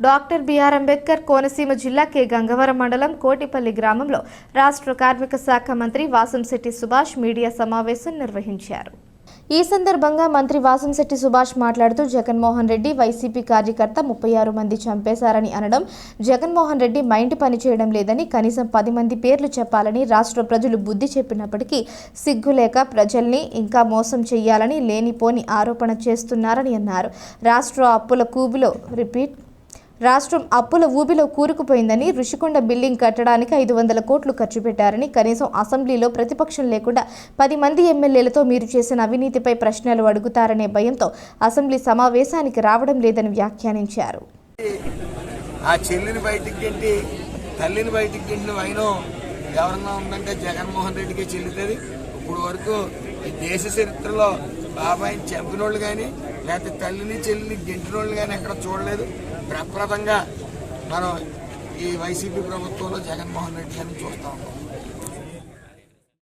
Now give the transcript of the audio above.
Doctor BR Ambedkar Konaseema జిల్లా K Gangavaram మండలం కోటిపల్లి గ్రామంలో రాష్ట్ర కార్మిక శాఖ మంత్రి వాసంశెట్టి సుభాష్ మీడియా సమావేశం నిర్వహించారు. ఈ సందర్భంగా మంత్రి వాసంశెట్టి సుభాష్ మాట్లాడుతూ జగన్మోహన్ రెడ్డి వైసీపీ కార్యకర్త ముప్పై ఆరు మంది చంపేశారని అనడం జగన్మోహన్ రెడ్డి మైండ్ పనిచేయడం లేదని కనీసం పది మంది పేర్లు చెప్పాలని రాష్ట్ర ప్రజలు బుద్ధి చెప్పినప్పటికీ సిగ్గులేక ప్రజల్ని ఇంకా మోసం చేయాలని లేనిపోని ఆరోపణ చేస్తున్నారని అన్నారు. రాష్ట్ర అప్పుల కూబిలో రిపీట్ రాష్ట్రం అప్పుల ఊబిలో కూరుకుపోయిందని ఋషికొండ బిల్డింగ్ కట్టడానికి ఐదు వందల కోట్లు ఖర్చు పెట్టారని కనీసం అసెంబ్లీలో ప్రతిపక్షం లేకుండా పది మంది ఎమ్మెల్యేలతో మీరు చేసిన అవినీతిపై ప్రశ్నలు అడుగుతారనే భయంతో అసెంబ్లీ సమావేశానికి రావడం లేదని వ్యాఖ్యానించారు. ఆ చెల్లిని బయటికి గెంటి తల్లిని బయటికి గెంటిన వైనం ఎవరన్నా ఉందంటే జగన్మోహన్ రెడ్డికి చెల్లుతుంది. ఇప్పుడు వరకు ఈ దేశ చరిత్రలో బాబాయిని చంపినోళ్ళు కానీ లేకపోతే తల్లిని చెల్లిని గెంటినోళ్ళు కానీ ఎక్కడ చూడలేదు. ప్రప్రదంగా మనం ఈ వైసీపీ ప్రభుత్వంలో జగన్మోహన్ రెడ్డి గారిని చూస్తా ఉన్నాం.